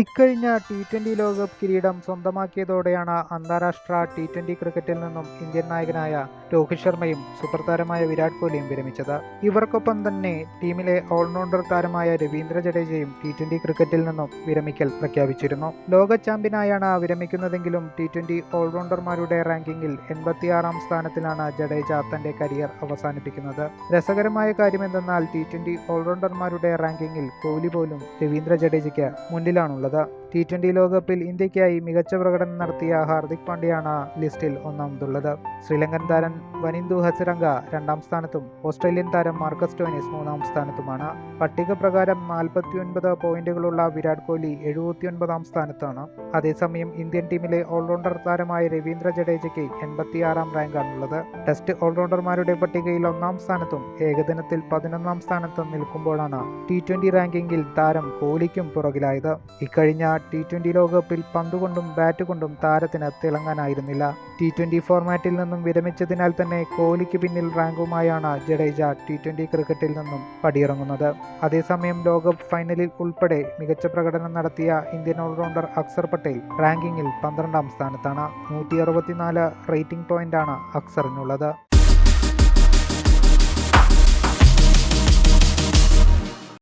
ഇക്കഴിഞ്ഞ T twenty ലോകകപ്പ് കിരീടം സ്വന്തമാക്കിയതോടെയാണ് അന്താരാഷ്ട്ര ടി ട്വന്റി ക്രിക്കറ്റിൽ നിന്നും ഇന്ത്യൻ നായകനായ രോഹിത് ശർമ്മയും സൂപ്പർ താരമായ വിരാട് കോഹ്ലിയും വിരമിച്ചത്. ഇവർക്കൊപ്പം തന്നെ ടീമിലെ ഓൾറൗണ്ടർ താരമായ രവീന്ദ്ര ജഡേജയും ടി ട്വന്റി ക്രിക്കറ്റിൽ നിന്നും വിരമിക്കൽ പ്രഖ്യാപിച്ചിരുന്നു. ലോക ചാമ്പ്യനായാണ് വിരമിക്കുന്നതെങ്കിലും ടി ട്വന്റി ഓൾറൗണ്ടർമാരുടെ റാങ്കിങ്ങിൽ എൺപത്തിയാറാം സ്ഥാനത്തിലാണ് ജഡേജ തന്റെ കരിയർ അവസാനിപ്പിക്കുന്നത്. രസകരമായ കാര്യമെന്തെന്നാൽ ടി ട്വന്റി ഓൾറൗണ്ടർമാരുടെ റാങ്കിങ്ങിൽ കോഹ്ലി പോലും രവീന്ദ്ര ജഡേജയ്ക്ക് മുന്നിലാണുള്ളത്. அவ்வளோதான் ടി ട്വന്റി ലോകകപ്പിൽ ഇന്ത്യക്കായി മികച്ച പ്രകടനം നടത്തിയ ഹാർദിക് പാണ്ഡ്യയാണ് ലിസ്റ്റിൽ ഒന്നാമതുള്ളത്. ശ്രീലങ്കൻ താരം വനിന്ദു ഹസരംഗ രണ്ടാം സ്ഥാനത്തും ഓസ്ട്രേലിയൻ താരം മാർക്കസ് ടോനിസ് മൂന്നാം സ്ഥാനത്തുമാണ്. പട്ടിക പ്രകാരം നാൽപ്പത്തിയൊൻപത് പോയിന്റുകളുള്ള വിരാട് കോഹ്ലി എഴുപത്തിയൊൻപതാം സ്ഥാനത്താണ്. അതേസമയം ഇന്ത്യൻ ടീമിലെ ഓൾറൗണ്ടർ താരമായ രവീന്ദ്ര ജഡേജയ്ക്ക് എൺപത്തിയാറാം റാങ്കാണുള്ളത്. ടെസ്റ്റ് ഓൾറൗണ്ടർമാരുടെ പട്ടികയിൽ ഒന്നാം സ്ഥാനത്തും ഏകദിനത്തിൽ പതിനൊന്നാം സ്ഥാനത്തും നിൽക്കുമ്പോഴാണ് ടി ട്വന്റി റാങ്കിങ്ങിൽ താരം കോഹ്ലിക്കും പുറകിലായത്. ഇക്കഴിഞ്ഞ ടി ട്വന്റി ലോകകപ്പിൽ പന്തുകൊണ്ടും ബാറ്റ് കൊണ്ടും താരത്തിന് തിളങ്ങാനായിരുന്നില്ല. ടി ട്വന്റി ഫോർമാറ്റിൽ നിന്നും വിരമിച്ചതിനാൽ തന്നെ കോഹ്ലിക്ക് പിന്നിൽ റാങ്കുമായാണ് ജഡേജ ടി ട്വന്റി ക്രിക്കറ്റിൽ നിന്നും പടിയിറങ്ങുന്നത്. അതേസമയം ലോകകപ്പ് ഫൈനലിൽ ഉൾപ്പെടെ മികച്ച പ്രകടനം നടത്തിയ ഇന്ത്യൻ ഓൾറൗണ്ടർ അക്സർ പട്ടേൽ റാങ്കിങ്ങിൽ പന്ത്രണ്ടാം സ്ഥാനത്താണ്. നൂറ്റി റേറ്റിംഗ് പോയിന്റാണ് അക്സറിനുള്ളത്.